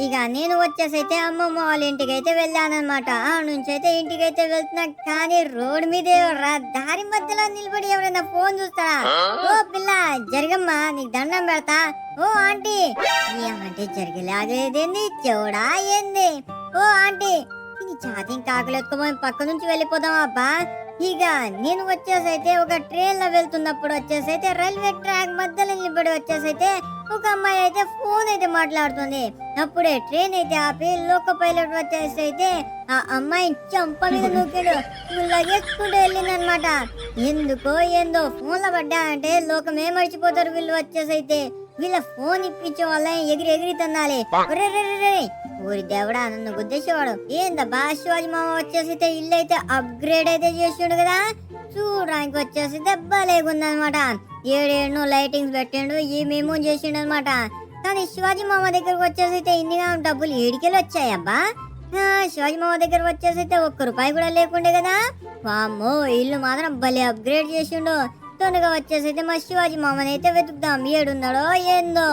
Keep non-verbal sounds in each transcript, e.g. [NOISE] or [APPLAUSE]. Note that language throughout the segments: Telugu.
ఇక నేను వచ్చేసైతే అమ్మమ్మ వాళ్ళ ఇంటికి అయితే వెళ్ళానమాట ఆ నుంచి అయితే ఇంటికి అయితే వెళ్తున్నా కానీ రోడ్ మీద దారి మధ్యలో నిలబడి ఎవరైనా ఫోన్ చూస్తారా ఓ పిల్ల జరగమ్మా నీకు దండం పెడతా. ఓ ఆంటీ ఏమంటే జరిగేలాగేదేంది చెవుడా ఏంది? ఓ ఆంటీ ఈ ఛాతింగ్ కాకలు ఎత్తుకోమని పక్క నుంచి వెళ్ళిపోదాం అబ్బా. ఇక నేను వచ్చేసైతే ఒక ట్రైన్లో వెళ్తున్నప్పుడు వచ్చేసైతే రైల్వే ట్రాక్ మధ్యలో నిలబడి వచ్చేసైతే ఒక అమ్మాయి అయితే ఫోన్ అయితే మాట్లాడుతుంది. అప్పుడే ట్రైన్ అయితే ఆపి లోక పైలట్ వచ్చేసి అయితే ఆ అమ్మాయి చంప మీద నూకాడు. లగేసుకుంటూ వెళ్ళిందనమాట. ఎందుకో ఏందో ఫోన్లో పడ్డా అంటే లోకమే మర్చిపోతారు వీళ్ళు వచ్చేసైతే? వీళ్ళ ఫోన్ ఇప్పించే వాళ్ళ ఎగిరి ఎగిరి తన్నాలి. ఊరి దేవుడా నన్ను గుద్దేసేవాడు. ఏందబ్బా శివాజీ మామ వచ్చేసి అయితే ఇల్లు అయితే అప్గ్రేడ్ అయితే చేసిండు కదా? చూడడానికి వచ్చేసి దెబ్బ లేకుందనమాట ఏడేడు లైటింగ్స్ పెట్టిండు ఈ మేము చేసిండు అనమాట కానీ శివాజీ మామ దగ్గరకు వచ్చేసి అయితే ఇన్నిగా డబ్బులు ఏడికెళ్ళి వచ్చాయబ్బా శివాజీ మామ దగ్గర వచ్చేసి అయితే ఒక్క రూపాయి కూడా లేకుండే కదా? వామ్మో ఇల్లు మాత్రం భలే అప్గ్రేడ్ చేసిండు. తొందరగా వచ్చేసి అయితే మా శివాజీ మామని అయితే వెతుకుదాం. ఏడున్నాడో ఏందో?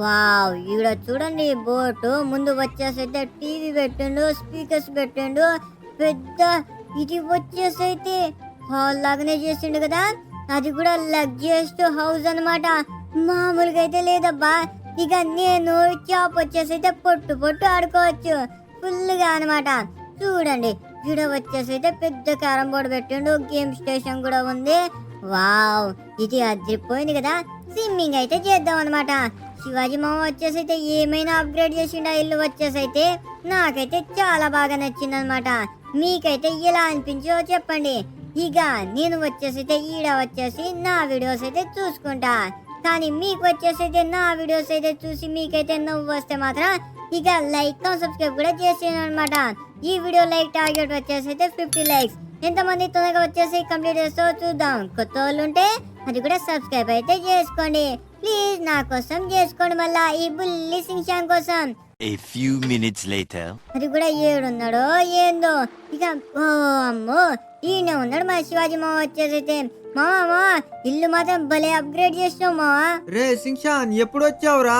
వావ్ ఈడ చూడండి బోటు. ముందు వచ్చేసి అయితే టీవీ పెట్టిండు స్పీకర్స్ పెట్టిండు. పెద్ద ఇది వచ్చేసి అయితే హాల్ లాగానే చేసిండు కదా? అది కూడా లగ్జరియస్ హౌస్ అన్నమాట. మామూలుగా అయితే లేదబ్బా. ఇక నేను చాప్ వచ్చేసి అయితే పొట్టు పొట్టు ఆడుకోవచ్చు. ఫుల్గా అన్నమాట. చూడండి ఈడ వచ్చేసి అయితే పెద్ద క్యారం బోర్డు పెట్టిండు. గేమ్ స్టేషన్ కూడా ఉంది. వావ్ ఇది అదిరిపోయింది కదా. స్విమ్మింగ్ అయితే చేద్దాం అనమాట శివాజీ మామ వచ్చేసి అయితే ఏమైనా అప్గ్రేడ్ చేసిండు ఆ ఇల్లు వచ్చేసైతే నాకైతే చాలా బాగా నచ్చింది అనమాట మీకైతే ఎలా అనిపించో చెప్పండి. ఇక నేను వచ్చేసైతే ఈడ వచ్చేసి నా వీడియోస్ అయితే చూసుకుంటా. కానీ మీకు వచ్చేసైతే నా వీడియోస్ అయితే చూసి మీకైతే నవ్వు వస్తే మాత్రం ఇక లైక్ సబ్స్క్రైబ్ కూడా చేసాను అనమాట ఈ వీడియో లైక్ టార్గెట్ వచ్చేసైతే ఫిఫ్టీ లైక్స్ ఎంతమంది తొందరగా వచ్చేసి కంప్లీట్ చేస్తో చూద్దాం. కొత్త వాళ్ళు ఉంటే అది కూడా సబ్స్క్రైబ్ అయితే చేసుకోండి. ప్లీజ్ నా కోసం చేసుకోండి మళ్ళా ఈ బుల్లి సింగ్షాన్ కోసం. A few minutes later. అది కూడా ఏడున్నాడో ఏందో. ఇక ఓ అమ్మో ఈయన ఉన్నాడు మా శివాజీ మామ వచ్చేసి అయితే. మామ మామ ఇల్లు మాత్రం భలే అప్గ్రేడ్ చేసినావు మావా రే సింక్షాన్ ఎప్పుడు వచ్చావురా?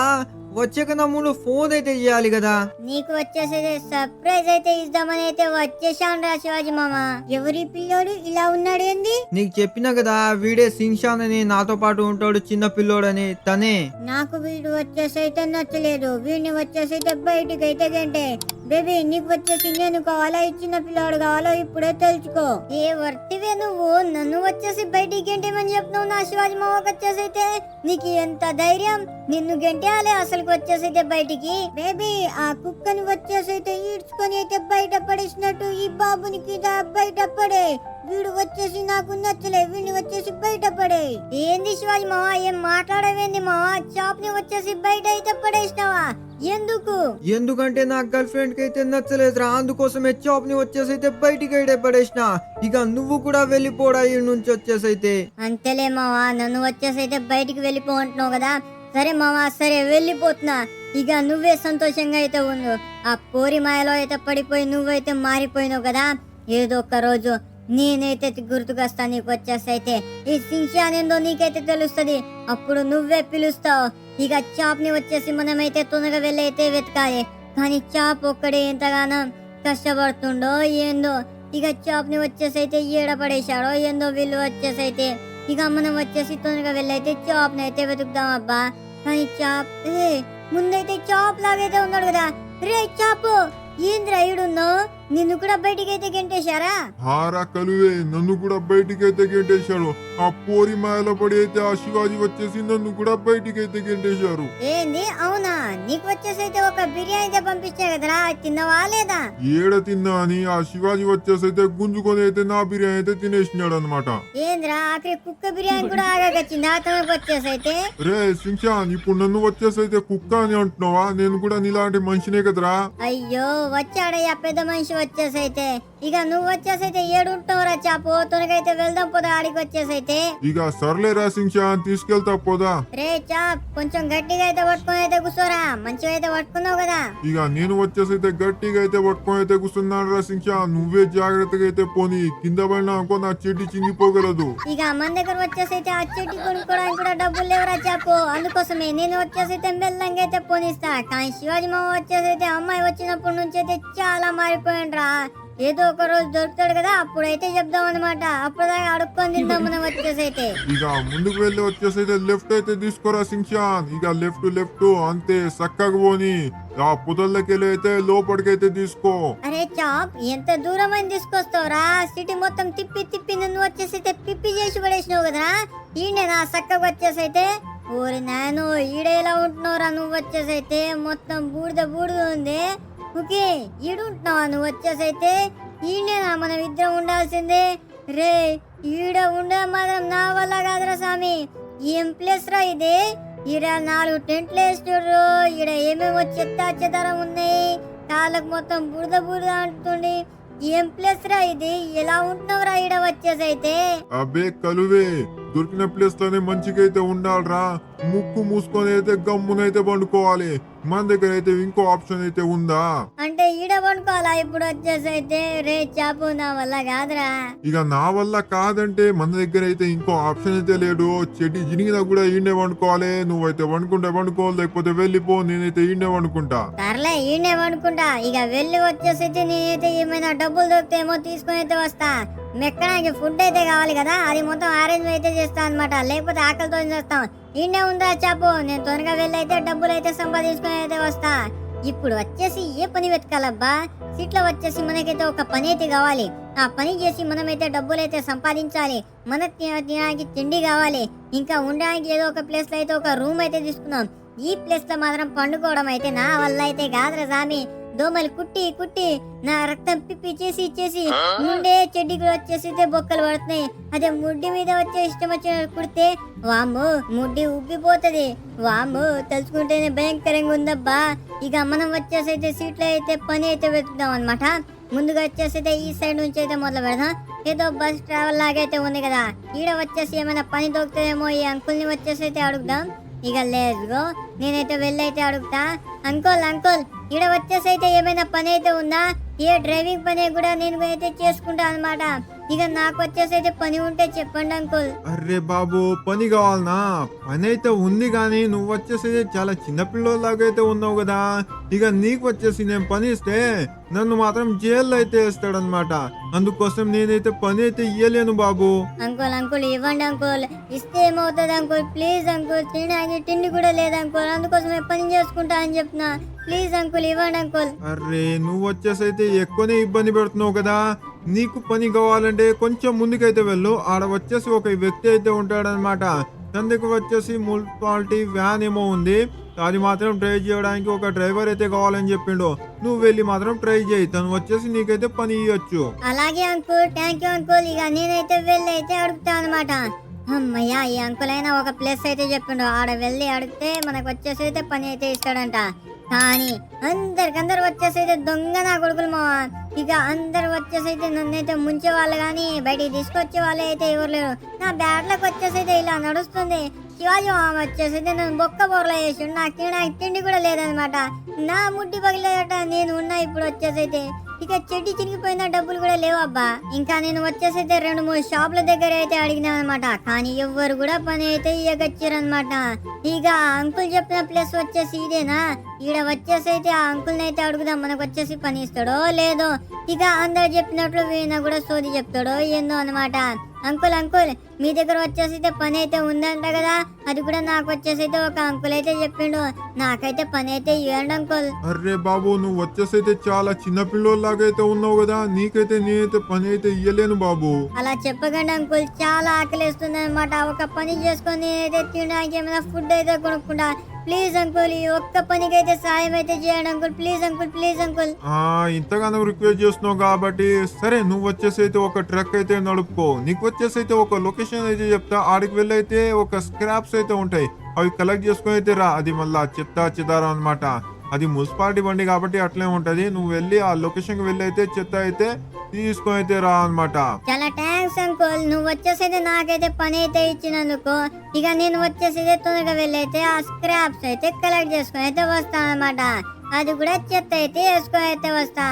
వచ్చే కన్నా ముందు ఫోన్ అయితే చేయాలి కదా నీకు వచ్చేసి సర్ప్రైజ్ అయితే ఇద్దామని అయితే వచ్చేసాను రా శివాజీ మామ. ఎవరి పిల్లోడు ఇలా ఉన్నాడు ఏంది? నీకు చెప్పినా కదా వీడే సింక్షాన్ అని నాతో పాటు ఉంటాడు చిన్న పిల్లోడని తనే. నాకు వీడు వచ్చేసి అయితే నచ్చలేదు. వీడిని వచ్చేసి అయితే బయటికి అయితే గంటే. బేబీ నీకు వచ్చేసి నేను కావాలా? ఇచ్చిన పిల్లాడు కావాలో? ఇప్పుడే తెలుసుకో ఏ వర్తివే నువ్వు? నన్ను వచ్చేసి బయటికి గెంటేమని చెప్తున్నావు నా శివాజీ మామకు వచ్చేసి అయితే నీకు ఎంత ధైర్యం? నిన్ను గెంటేయాలి అసలు వచ్చేసి అయితే బయటికి. బేబీ ఆ కుక్కని వచ్చేసి అయితే ఈడ్చుకొని అయితే బయట పడేసినట్టు ఈ బాబునికి బయట పడే. వీడు వచ్చేసి నాకు నచ్చలే వీడిని వచ్చేసి బయట పడే. ఏంది శివాజీ మావా ఏం మాట్లాడవేంది మావా? చాప్ని వచ్చేసి బయట అయితే పడేసినావా? ఎందుకు? ఎందుకంటే నా గర్ల్ ఫ్రెండ్కి అయితే నచ్చలేదురా అందుకోసమే చాప్ని వచ్చేసి అయితే బయటికి అయితే పడేసిన. ఇక నువ్వు కూడా వెళ్ళిపోడా ఈ నుంచి వచ్చేసి అయితే అంతేలే మావా నన్ను వచ్చేసి అయితే బయటికి వెళ్ళిపో అంటున్నావు కదా. సరే మావా సరే వెళ్ళిపోతున్నా. ఇక నువ్వే సంతోషంగా అయితే ఉండు. ఆ పోరి మాయలో అయితే పడిపోయి నువ్వైతే మారిపోయినావు కదా? ఏదో ఒక రోజు నేనైతే గుర్తుకొస్తా నీకు వచ్చేసైతే ఈ సింక్షాన్ ఏందో నీకైతే తెలుస్తుంది. అప్పుడు నువ్వే పిలుస్తావు. ఇక చాప్ని వచ్చేసి మనమైతే తొందరగా వెళ్ళైతే వెతకాలి. కానీ చాప్ ఒక్కడే ఎంతగానో కష్టపడుతుండో ఏందో. ఇక చాప్ని వచ్చేసి అయితే ఈడపడేశాడో ఏందో వీళ్ళు వచ్చేసి అయితే. ఇక మనం వచ్చేసి తొందరగా వెళ్ళైతే చాప్ని అయితే వెతుకుదాం అబ్బా. కానీ చాప్ ఏ ముందైతే చాప్ లాగైతే ఉన్నాడు కదా. రే చాపు. ఏంద్రా ఈడున్నావు? నిన్ను కూడా బయటికి గెంటేశారా? హారా కలువే నన్ను కూడా బయటికి గెంటేశాడు ఆ పోరి మాయలో పడి అయితే ఆ శివాజీ వచ్చేసి నన్ను కూడా బయటికి అయితే గెంటేశారు. ఏంది? అవునా? నీకు వచ్చేసి అయితే ఒక బిర్యానీ అయితే పంపించా కదరా? తిన్నవా లేదా? ఏడ తిన్నా అని ఆ శివాజీ వచ్చేసి అయితే గుంజుకొని అయితే నా బిర్యానీ అయితే తినేసినాడు అనమాట ఏంద్రా? ఆఖరి కుక్క బిర్యానీ కూడా ఆగాకొచ్చింది అతనికి వచ్చేసి అయితే? రే సించాన్ ఇప్పుడు నన్ను వచ్చేసి అయితే కుక్క అని అంటున్నావా? నేను కూడా నీలాంటి మనిషినే కదరా? అయ్యో వచ్చాడయ్యా పెద్ద మనిషి వచ్చేసి అయితే ఇక నువ్వు వచ్చేసి అయితే ఏడుంటావురా చాపు. తొనకైతే వెళ్దాం పోదా ఆడికి వచ్చేసి అయితే ఇక సర్లే రా సించాన్ తీసుకెళ్తా పోదా. రే చాప్ కొంచెం గట్టిగా అయితే పట్టుకొని అయితే కూర్చోరా. మంచిగా అయితే పట్టుకున్నావు కదా. ఇక నేను వచ్చేసి అయితే గట్టిగా అయితే పట్టుకొని అయితే కూర్చున్నాను రా సించాన్ నువ్వే జాగ్రత్తగా అయితే పోని. కింద పడినా అనుకో నా చెడ్డి చింగిపోగలదు ఇక మన దగ్గర వచ్చేసి అయితే ఆ చెట్టు కొనుక్కోవడానికి కూడా డబ్బులు లేవురా చాపు. అందుకోసమే నేను వచ్చేసి అయితే మెల్లంగా అయితే పోనిస్తా. కానీ శివాజీ మామ వచ్చేసి అయితే అమ్మాయి వచ్చినప్పటి నుంచి అయితే చాలా మారిపోయిండ్రా ఏదో ఒక రోజు దొరుకుతాడు కదా అప్పుడైతే చెప్దాం అనమాట అప్పుడు అడుక్కొని తిందాం మనం వచ్చేసి అయితే. ఇక ముందుకు వెళ్ళి వచ్చేసి అయితే లెఫ్ట్ అయితే తీసుకోరా సించాన్ ఇక లెఫ్ట్ లెఫ్ట్ అంతే చక్కగా పోని. ఆ పుదల్లోకి వెళ్ళి అయితే లోపలికైతే తీసుకో. అరే చాప్ ఎంత దూరం అని తీసుకొస్తావురా? సిటీ మొత్తం తిప్పి తిప్పి నన్ను వచ్చేసి పిప్పి చేసి పడేసినావు కదరా? ఈయన నా చక్కగా వచ్చేసి అయితే ఓరి నాయను ఈడ ఎలా ఉంటున్నావురా నువ్వు వచ్చేసి అయితే? మొత్తం బూడిద బూడిద ఉంది. ఓకే ఈడుంటున్నావా నువ్వు వచ్చేసైతే ఈయనేనా మనం ఇద్దరం ఉండాల్సిందే. రే ఈడ ఉండడం మాత్రం నా వల్ల కాదురా స్వామి ఏం ప్లేస్ రా ఇది? ఈడ నాలుగు టెంట్లు వేస్తుండ్రు ఈడ ఏమేమో చెత్త చెదారం ఉన్నాయి. కాళ్ళకు మొత్తం బురద బురద అంటుంది ఏం ప్లేస్ రా ఇది? ఎలా ఉంటున్నావురా ఈడ వచ్చేసైతే? అబ్బే కలువే. దొరికిన ప్లేస్లోనే మంచిగా అయితే ఉండాలిరా. ముక్కు మూసుకొని అయితే గమ్మునైతే పండుకోవాలి. మన దగ్గర అయితే ఇంకో ఆప్షన్ అయితే ఉందా? అంటే ఈడ పడుకోవాలా? ఇప్పుడు వచ్చేసి అయితే రే చాపు నా వల్ల కాదురా. ఇక నా వల్ల కాదంటే మన దగ్గర అయితే ఇంకో ఆప్షన్ అయితే లేడు చెడ్డి జినిగినా కూడా ఈయనే వండుకోవాలి నువ్వైతే వండుకుంటే వండుకో లేకపోతే వెళ్ళిపో నేనైతే ఈయనే వండుకుంటా సర్లే ఈయనే పడుకుంటా. ఇక వెళ్ళి వచ్చేసి అయితే నేనైతే ఏమైనా డబ్బులు దొరికితేమో తీసుకొని అయితే వస్తా. మెక్కడానికి ఫుడ్ అయితే కావాలి కదా? అది మొత్తం అరేంజ్ అయితే చేస్తా అనమాట లేకపోతే ఆకలితో చేస్తాం. ఈయనే ఉందా చాపు నేను త్వరగా వెళ్ళైతే డబ్బులు అయితే సంపాదించుకుని అయితే వస్తా. ఇప్పుడు వచ్చేసి ఏ పని వెతకాలబ్బా? సీట్లో వచ్చేసి మనకైతే ఒక పని అయితే కావాలి. ఆ పని చేసి మనమైతే డబ్బులు అయితే సంపాదించాలి. మన తినడానికి తిండి కావాలి. ఇంకా ఉండడానికి ఏదో ఒక ప్లేస్లో అయితే ఒక రూమ్ అయితే తీసుకున్నాం ఈ ప్లేస్లో మాత్రం పండుకోవడం అయితే నా వల్ల అయితే కాదురా సామి. దోమలు కుట్టి కుట్టి నా రక్తం పిప్పి చేసి చేసి ముండే చెడ్డికి వచ్చేసి బొక్కలు పడుతున్నాయి. అదే ముడ్డి మీద వచ్చే ఇష్టం వచ్చిన కుడితే వాము ముడ్డి ఉబ్బిపోతది. వాము తలుచుకుంటేనే భయంకరంగా ఉందబ్బా. ఇక మనం వచ్చేసి అయితే సీట్లో అయితే పని అయితే వెతుకుదాం అనమాట ముందుగా వచ్చేసి అయితే ఈ సైడ్ నుంచి అయితే మొదలు పెడదాం. ఏదో బస్ ట్రావెల్ లాగైతే ఉంది కదా. ఈడ వచ్చేసి ఏమైనా పని దొరుకుతుందేమో ఈ అంకుల్ని వచ్చేసి అయితే అడుగుదాం. ఇక లేదు నేనైతే వెళ్ళైతే అడుగుతా. అంకుల్ అంకుల్ ఈడ వచ్చేసి అయితే ఏమైనా పని అయితే ఉందా? ఏ డ్రైవింగ్ పని కూడా నేను అయితే చేసుకుంటా అన్నమాట. ఇక నాకు వచ్చేసి అయితే పని ఉంటే చెప్పండి అంకుల్. అర్రే బాబు పని కావాలనా? పని అయితే ఉంది కానీ నువ్వు వచ్చేసి చాలా చిన్న పిల్లోలాగా అయితే ఉన్నావు కదా. ఇక నీకు వచ్చేసి నేను పని ఇస్తే నన్ను మాత్రం జైల్లో అయితే వేస్తాడనమాట అందుకోసం నేనైతే పని అయితే ఇయ్యలేను బాబు. అంకుల్ అంకుల్ ఇవ్వండి అంకుల్. ఇస్తే ఏమవుతుంది అంకుల్? ప్లీజ్ అంకుల్ తినడానికి తిండి కూడా లేదు అంకుల్. అందుకోసమే పని చేసుకుంటా అని చెప్తున్నా ప్లీజ్ అంకుల్ ఇవ్వండి అంకుల్. అర్రే నువ్వు వచ్చేసి అయితే ఎక్కువనే ఇబ్బంది పెడుతున్నావు కదా. నీకు పని కావాలంటే కొంచెం ముందుకైతే వెళ్ళు. ఆడ వచ్చేసి ఒక వ్యక్తి అయితే ఉంటాడనమాట. తన దగ్గర వచ్చేసి మున్సిపాలిటీ వ్యాన్ ఏమో ఉంది. అది మాత్రం ట్రై చేయడానికి ఒక డ్రైవర్ అయితే కావాలని చెప్పిండు. నువ్వు వెళ్ళి మాత్రం ట్రై చేయి. తను వచ్చేసి నీకైతే పని ఇవ్వచ్చు అలాగే అంకుల్ థ్యాంక్ యూ అంకుల్. ఇక నేనైతే వెళ్ళి అయితే అడుగుతా అనమాట. అమ్మయ్యా ఈ అంకుల్ అయినా ఒక ప్లేస్ అయితే చెప్పిండు. ఆడ వెళ్ళి అడిగితే మనకు వచ్చేసి అయితే పని అయితే ఇస్తాడంట. కానీ అందరికందరు వచ్చేసైతే దొంగ నా కొడుకులు మా ఇక అందరు వచ్చేసైతే అయితే నన్నైతే ముంచే వాళ్ళు కానీ బయటికి తీసుకొచ్చే వాళ్ళు అయితే ఎవరు లేరు. నా బ్యాట్లకు వచ్చేసైతే ఇలా నడుస్తుంది. శివాజీ మామ వచ్చేసైతే నన్ను బొక్క బోర్లో వేసి నాకు తినడానికి తిండి కూడా లేదనమాట. నా ముడ్డి పగిలేట నేను ఉన్నా ఇప్పుడు వచ్చేసైతే ఇక చెడ్డి చినిగిపోయిన డబ్బులు కూడా లేవబ్బా ఇంకా నేను వచ్చేసైతే రెండు మూడు షాపుల దగ్గర అయితే అడిగినా అనమాట కానీ ఎవ్వరు కూడా పని అయితే ఇయ్యగచ్చారనమాట ఇక అంకుల్ చెప్పిన ప్లేస్ వచ్చేసి ఇదేనా? ఈడ వచ్చేసి అయితే ఆ అంకుల్ని అయితే అడుగుదాం. మనకు వచ్చేసి పని ఇస్తాడో లేదో. ఇక అందరు చెప్పినట్లు వీణ కూడా సోది చెప్తాడో ఏందో అనమాట అంకుల్ అంకుల్ మీ దగ్గర వచ్చేసి అయితే పని అయితే ఉందంట కదా? అది కూడా నాకు వచ్చేసి అయితే ఒక అంకుల్ అయితే చెప్పిండు. నాకైతే పని అయితే ఇవ్వండి అంకుల్ అర్రే బాబు నువ్వు వచ్చేసి అయితే చాలా చిన్న పిల్లోలాగా అయితే ఉన్నావు కదా? నీకైతే నేనైతే పని అయితే ఇయ్యలేను బాబు. అలా చెప్పకండి అంకుల్ చాలా ఆకలిస్తుంది అనమాట ఒక పని చేసుకొని నేనైతే తినడానికి ఏమైనా ఫుడ్ అయితే కొనుక్కుంటా. ప్లీజ్ అంకుల్ ఈ ఒక్క పనికి అయితే సాయం అయితే చేయండి uncle. Please uncle please uncle. ఆ ఇంతగానో రిక్వెస్ట్ చేస్తున్నావు కాబట్టి సరే నువ్వు వచ్చేసి అయితే ఒక ట్రక్ అయితే నడుపుకో. నీకు వచ్చేసి అయితే ఒక లొకేషన్ అయితే చెప్తా. ఆడికి వెళ్ళి అయితే ఒక స్క్రాప్స్ అయితే ఉంటాయి. అవి కలెక్ట్ చేసుకొని అయితే రా. అది మళ్ళా చెత్త చెదారం అనమాట అది మున్సిపాలిటీ బండి కాబట్టి అట్లే ఉంటది. నువ్వు వెళ్ళి ఆ లొకేషన్కి వెళ్ళి అయితే చెత్త అయితే తీసుకొని అయితే రా అనమాట అంకుల్ నువ్వు వచ్చేసేది నాకైతే పని అయితే ఇచ్చినందుకు ఇక నేను వచ్చేసేది తొందరగా వెళ్ళైతే ఆ స్క్రాప్స్ అయితే కలెక్ట్ చేసుకొని అయితే వస్తాను అనమాట అది కూడా చెత్త అయితే వేసుకొని అయితే వస్తా.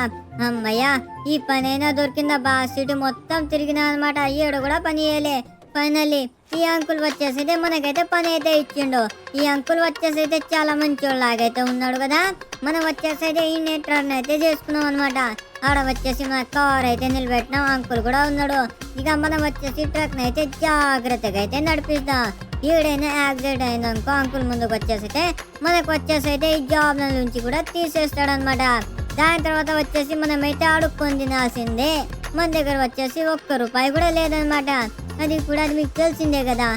అమ్మయ్యా ఈ పనైనా దొరికిందా బా సిటీ మొత్తం తిరిగినా అనమాట ఈడ కూడా పని చేయలే. ఫైనల్లీ ఈ అంకుల్ వచ్చేసైతే మనకైతే పని అయితే ఇచ్చిండు. ఈ అంకుల్ వచ్చేసైతే చాలా మంచోళ్ళలాగైతే ఉన్నాడు కదా. మనం వచ్చేసైతే ఈ నెట్రన్ అయితే చేసుకున్నాం అనమాట ఆడ వచ్చేసి మన కార్ అయితే నిలబెట్టినాం. అంకుల్ కూడా ఉన్నాడు. ఇక మనం వచ్చేసి ట్రక్ అయితే జాగ్రత్తగా అయితే నడిపిస్తాం ఈడైనా యాక్సిడెంట్ అయిందనుకో అంకుల్ ముందుకు వచ్చేసైతే మనకు వచ్చేసైతే ఈ జాబ్ నుంచి కూడా తీసేస్తాడనమాట దాని తర్వాత వచ్చేసి మనమైతే అడుక్కొని తినాల్సిందే. మన దగ్గర వచ్చేసి ఒక్క రూపాయి కూడా లేదనమాట అది కూడా అది మీకు తెలిసిందే కదా.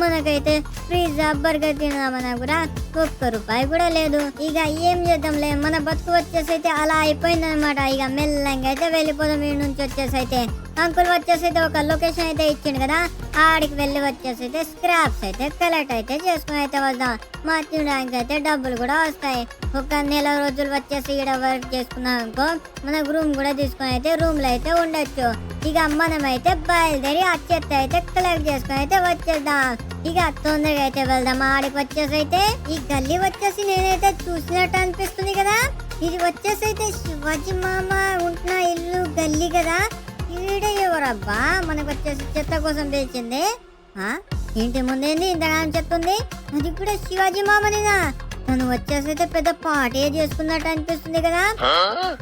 మనకైతే పిజ్జా బర్గర్ తినామన్నా కూడా ఒక్క రూపాయి కూడా లేదు. ఇక ఏం చేద్దాంలే? మన బతుకు వచ్చేసి అయితే అలా అయిపోయిందనమాట ఇక మెల్లంగా అయితే వెళ్ళిపోదాం. ఈ నుంచి వచ్చేసి అయితే అంకుల్ వచ్చేసి అయితే ఒక లొకేషన్ అయితే ఇచ్చిండు కదా ఆడికి వెళ్ళి వచ్చేసి అయితే స్క్రాప్స్ అయితే కలెక్ట్ అయితే చేసుకుని అయితే వద్దాం. మా తినడానికి అయితే డబ్బులు కూడా వస్తాయి. ఒక నెల రోజులు వచ్చేసి ఇక్కడ వర్క్ చేసుకున్నాం అనుకో మనకు రూమ్ కూడా తీసుకుని అయితే రూమ్లో అయితే ఉండొచ్చు. ఇక మనం అయితే బయలుదేరి ఆ చెత్త అయితే కలెక్ట్ చేసుకుని అయితే వచ్చేద్దాం. ఇక తొందరగా అయితే వెళ్దాం. ఆడికి వచ్చేసి అయితే ఈ గల్లీ వచ్చేసి నేనైతే చూసినట్టు అనిపిస్తుంది కదా. ఇది వచ్చేసి అయితే శివాజీ మామ ఉంటున్న ఇల్లు గల్లీ కదా. ఈడ ఎవరబ్బా? మనకు వచ్చేసి చెత్త కోసం ఆ? ఇంటి ముందేంది ఇంతగానం చెప్తుంది? అది కూడా శివాజీ మామనేనా? తను వచ్చేసి అయితే పెద్ద పార్టీ చేసుకున్నట్టు అనిపిస్తుంది కదా.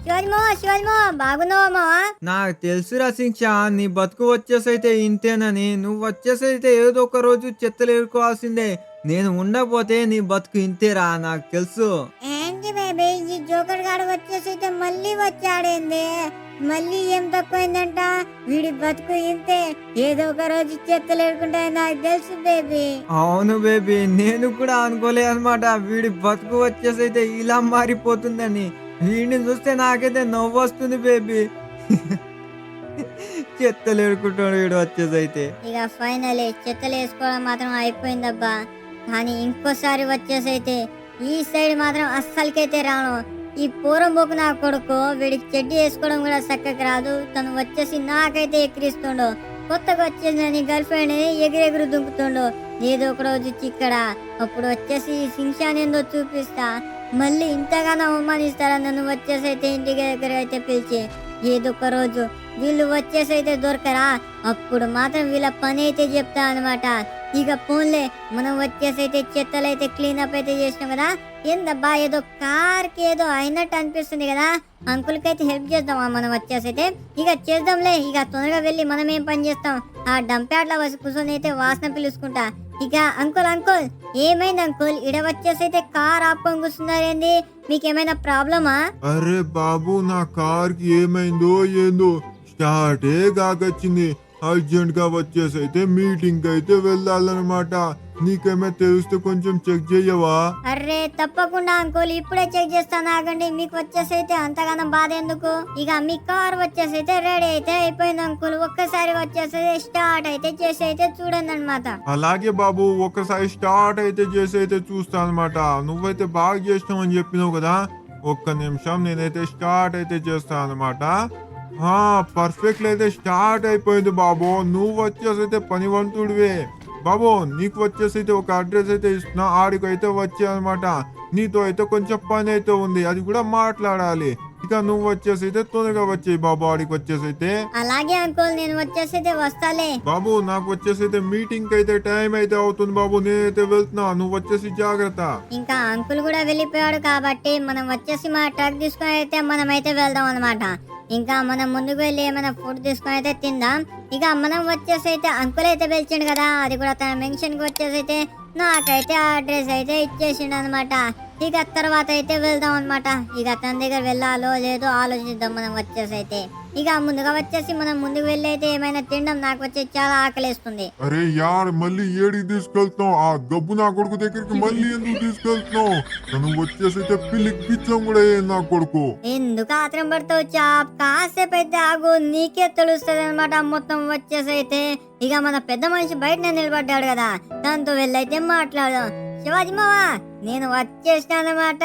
శివాజీ మామ శివాజీ మామ బాగున్నావా మావా నాకు తెలుసు రసించ నీ బతుకు వచ్చేసైతే ఇంతేనని. నువ్వు వచ్చేసైతే ఏదో ఒక రోజు చెత్తలు ఏరుకోవాల్సిందే. నేను ఉండకపోతే నీ బతుకు ఇంతేరా నాకు తెలుసు. ఏంటి బేబీ ఈ జోకర్ గాడు వచ్చేసి అయితే మళ్ళీ వచ్చాడేంది? మళ్ళీ ఏం తక్కువైందంట వీడి బతుకు ఇంతే. ఏదో ఒక రోజు చెత్తలు ఏరుకుంటా నాకు తెలుసు బేబీ. అవును బేబీ. నేను కూడా అనుకోలే అనమాట వీడి బతుకు వచ్చేసైతే ఇలా మారిపోతుందని. వీడిని చూస్తే నాకైతే నవ్వు వస్తుంది బేబీ. [LAUGHS] చెత్తలు ఏరుకుంటాడు వీడు వచ్చేసైతే. ఇక ఫైనల్ చెత్తలు వేసుకోవడం మాత్రం అయిపోయిందబ్బా. కానీ ఇంకోసారి వచ్చేసైతే ఈ సైడ్ మాత్రం అస్సలకైతే రాను. ఈ పూరంబోకు నా కొడుకు వీడికి చెడ్డి వేసుకోవడం కూడా చక్కగా రాదు. తను వచ్చేసి నాకైతే ఎక్కిరిస్తుండు. కొత్తగా వచ్చేసిన నీ గర్ల్ ఫ్రెండ్ ఎగురెగురు దుంకుతుండు. ఏదో ఒక రోజు ఇక్కడ అప్పుడు వచ్చేసి ఈ ఏందో చూపిస్తా. మళ్ళీ ఇంతగానో అవమానిస్తారా నన్ను వచ్చేసి అయితే ఇంటి దగ్గర అయితే పిలిచి. ఏదో ఒక రోజు వీళ్ళు వచ్చేసి అయితే దొరకరా. అప్పుడు మాత్రం వీళ్ళ పని అయితే చెప్తా అనమాట ఇక పోన్లే మనం వచ్చేసి అయితే చెత్తలు అయితే క్లీన్ అప్ అయితే చేసినాం కదా. ఏందబ్బా ఏదో కార్కి ఏదో అయినట్టు అనిపిస్తుంది కదా. అంకుల్కి అయితే హెల్ప్ చేద్దామా మనం వచ్చేసి అయితే ఇక చేద్దాంలే ఇక తొందరగా వెళ్ళి మనం ఏం పని చేస్తాం? ఆ డంప్యాట్ల వచ్చి కూర్చొని అయితే వాసన పిలుచుకుంటా ఇక అంకుల్ అంకుల్ ఏమైంది అంకుల్? ఇడ వచ్చేసి అయితే కార్ ఆపుకొని కూర్చున్నారేంది? మీకేమైనా ప్రాబ్లమా? అరే బాబు నా కార్కి ఏమైందో ఏందో స్టార్టే కాకొచ్చింది. అర్జెంట్గా వచ్చేసి అయితే మీటింగ్ అయితే వెళ్ళాలన్నమాట. నీకేమైనా తెలిస్తే కొంచెం చెక్ చేయవా? అర్రే తప్పకుండా అంకుల్. ఇప్పుడే చెక్ చేస్తాను ఆగండి. మీకు వచ్చేసి అయితే అంతగానం బాధ ఎందుకు? ఇక మీ కార్ వచ్చేసి అయితే రెడీ అయితే అయిపోయింది అంకుల్. ఒక్కసారి వచ్చేసి స్టార్ట్ అయితే చేసి అయితే చూడండి అనమాట అలాగే బాబు ఒకసారి స్టార్ట్ అయితే చేసి అయితే చూస్తా అనమాట నువ్వైతే బాగా చేసినావు అని చెప్పినావు కదా? ఒక్క నిమిషం నేనైతే స్టార్ట్ అయితే చేస్తా అనమాట పర్ఫెక్ట్ అయితే స్టార్ట్ అయిపోయింది బాబు. నువ్వు వచ్చేసి అయితే పనివంతుడివే. బాబు నీకు వచ్చేసి అయితే ఒక అడ్రస్ అయితే ఇస్తున్నా. ఆడికి అయితే వచ్చే అనమాట. నీతో అయితే కొంచెం పని అయితే ఉంది. అది కూడా మాట్లాడాలి. ఇక నువ్వు వచ్చేసి అయితే తొందరగా వచ్చేయి బాబు ఆడికి వచ్చేసి అయితే అలాగే అంకుల్ నేను వచ్చేసి అయితే వస్తాలే. బాబు నాకు వచ్చేసి అయితే మీటింగ్ అయితే టైం అయితే అవుతుంది బాబు. నేనైతే వెళ్తున్నా. నువ్వు వచ్చేసి జాగ్రత్త. ఇంకా అంకుల్ కూడా వెళ్ళిపోయాడు కాబట్టి మనం వచ్చేసి మన ట్రక్ తీసుకొని అయితే మనం అయితే వెళ్దాం అనమాట. ఇంకా మనం ముందుకు వెళ్ళి ఏమైనా ఫుడ్ తీసుకొని అయితే తిందాం. ఇక మనం వచ్చేసి అయితే అంకుల్ అయితే పిలిచిండు కదా అది కూడా తన మెన్షన్కి వచ్చేసి అయితే నాకైతే ఆ అడ్రస్ అయితే ఇచ్చేసిండు అనమాట ఇక తర్వాత అయితే వెళ్దాం అనమాట ఇక తన దగ్గర వెళ్ళాలో లేదో ఆలోచిద్దాం మనం వచ్చేసి అయితే. ఇక ముందుగా వచ్చేసి మనం ముందుకు వెళ్ళి అయితే ఏమైనా తినడం నాకు వచ్చి చాలా ఆకలిస్తుంది. అరే యార్ మళ్ళీ ఏడికి తీసుకెళ్తున్నావు? ఆ గబ్బు నా కొడుకు దగ్గరికి మళ్ళీ ఎందుకు తీసుకెళ్తున్నావు? తను వచ్చేసైతే పిల్లి కిచ్చం కూడా నా కొడుకు? ఎందుకు ఆత్రం పడతావు చాప్? కాసేపు అయితే ఆగు నీకే తెలుస్తుంది అనమాట మొత్తం వచ్చేసి అయితే ఇక మన పెద్ద మనిషి బయటనే నిలబడ్డాడు కదా దాంతో వెళ్ళైతే మాట్లాడదాం. శివాజీ మావా నేను వచ్చేసానమాట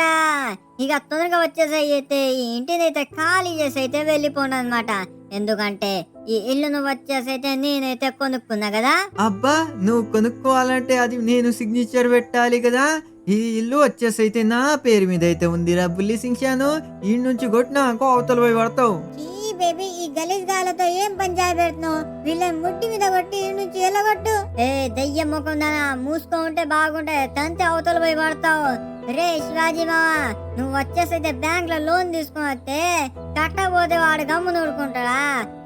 ఇక తొందరగా వచ్చేసి అయితే ఈ ఇంటిని అయితే ఖాళీ చేసి అయితే వెళ్ళిపోండి అనమాట ఎందుకంటే ఈ ఇల్లును వచ్చేసి అయితే నేనైతే కొనుక్కున్నా కదా? అబ్బా నువ్వు కొనుక్కోవాలంటే అది నేను సిగ్నేచర్ పెట్టాలి కదా? ఈ ఇల్లు వచ్చేసి అయితే నా పేరు మీద అయితే ఉందిరా బుల్లి సించాను ఈ నుంచి కొట్టినాకో అవతల పోయి పడతావు. ఈ బేబీ ఈ గలీజ్ గాలతో ఏం పంచాయి పెడుతున్నావు వీళ్ళ ముట్టి మీద కొట్టి నుంచి ఎలగొట్టు ఏ దయ్య ముఖం దానా మూసుకో ఉంటే బాగుంటాయి. తంతే అవతల పోయి పడతావు. రే శివాజీ మావా నువ్వు వచ్చేసైతే బ్యాంక్లో లోన్ తీసుకుని వస్తే కట్టకపోతే వాడు గమ్ము నూడుకుంటాడా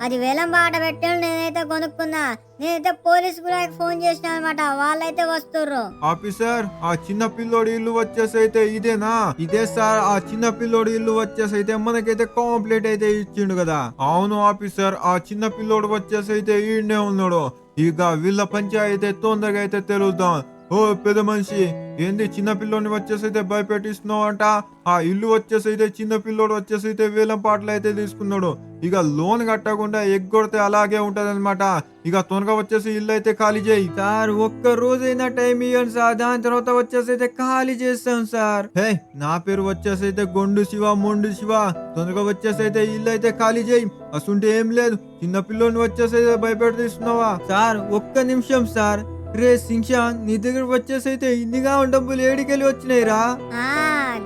అది వేలం బాట పెట్టాను నేనైతే కొనుక్కున్నా. నేనైతే పోలీస్ కూడా ఫోన్ చేసిన అనమాట వాళ్ళైతే వస్తుర్రు. ఆఫీసర్ ఆ చిన్న పిల్లోడి ఇల్లు వచ్చేసైతే ఇదేనా? ఇదే సార్ ఆ చిన్న పిల్లోడి ఇల్లు వచ్చేసైతే అయితే మనకైతే కంప్లీట్ అయితే ఇచ్చిండు కదా. అవును ఆఫీసర్. ఆ చిన్న పిల్లోడు వచ్చేసి అయితే ఈడనే ఉన్నాడు. ఇక వీళ్ళ పంచాయతీ తొందరగా అయితే తెలుద్దాం ఓ పెద్ద మనిషి ఏంది చిన్న పిల్లోని వచ్చేసి అయితే భయపెట్టిస్తున్నావు అంట ఆ ఇల్లు వచ్చేసి అయితే చిన్న పిల్లోడు వచ్చేసి అయితే వేలం పాటలు అయితే తీసుకున్నాడు. ఇక లోన్ కట్టకుండా ఎగ్గొడితే అలాగే ఉంటది ఇక తొందరగా వచ్చేసి ఇల్లు అయితే ఖాళీ చేయి. సార్ ఒక్క రోజైనా టైం ఇవ్వండి సార్. దాని తర్వాత వచ్చేసి అయితే ఖాళీ చేస్తాం సార్. హే నా పేరు వచ్చేసి అయితే గొండు శివ మొండు శివ. తొందరగా వచ్చేసి అయితే ఇల్లు అయితే ఖాళీ చేయి. అసంటే ఏం లేదు. చిన్న పిల్లోని వచ్చేసి అయితే భయపెడుతున్నావా? సార్ ఒక్క నిమిషం సార్. రే సించాన్ నీ దగ్గర వచ్చేసి అయితే ఇన్నిగా డబ్బులు ఏడికెళ్ళి వచ్చినాయిరా. ఆ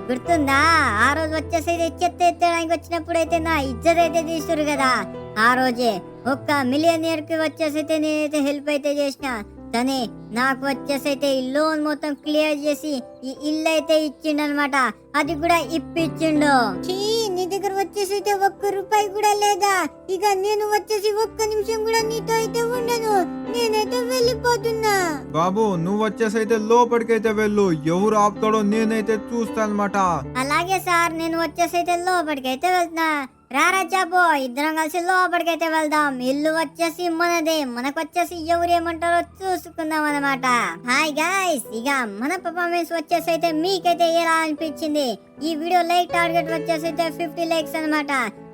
గుర్తుందా? ఆ రోజు వచ్చేసి చెత్త ఎత్తడానికి వచ్చినప్పుడు అయితే నా ఇజ్జత్ అయితే తీసురు కదా. ఆ రోజే ఒక్క మిలియనియర్కి వచ్చేసి అయితే నేనైతే హెల్ప్ అయితే చేసిన. కానీ నాకు వచ్చేసి అయితే ఈ లోన్ మొత్తం క్లియర్ చేసి ఈ ఇల్లు అయితే ఇచ్చిండనమాట. అది కూడా ఇప్పించిండు ఛీ, నీ దగ్గర వచ్చేసి అయితే ఒక్క రూపాయి కూడా లేదా? ఇక నేను వచ్చేసి ఒక్క నిమిషం కూడా నీతో అయితే ఉండను. నేనైతే వెళ్ళిపోతున్నా. బాబు నువ్వు వచ్చేసి అయితే లోపలికైతే వెళ్ళు. ఎవరు ఆపుతాడో నేనైతే చూస్తానమాట అలాగే సార్ నేను వచ్చేసి అయితే లోపలికైతే వెళ్తున్నా. రారా చాపో ఇద్దరం కలిసి లోపలికైతే వెళ్దాం. ఇల్లు వచ్చేసి మనదే. మనకు వచ్చేసి ఎవరు ఏమంటారో చూసుకుందాం అనమాట హాయ్ గాయస్ ఇక మన పర్ఫార్మెన్స్ వచ్చేసి అయితే మీకైతే ఎలా అనిపించింది? ఈ వీడియో లైక్ టార్గెట్ వచ్చేసి అయితే ఫిఫ్టీ లైక్స్ అన్నమాట.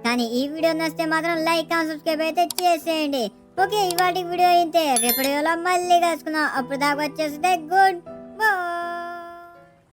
కానీ ఈ వీడియో నచ్చితే మాత్రం లైక్ అండ్ సబ్స్క్రైబ్ అయితే చేసేయండి. ఓకే ఇవాటి వీడియో అయితే రేపటి వీడియోలో మళ్ళీ కలుసుకుందాం. అప్పుడు దాకా వచ్చేసి గుడ్ బాయ్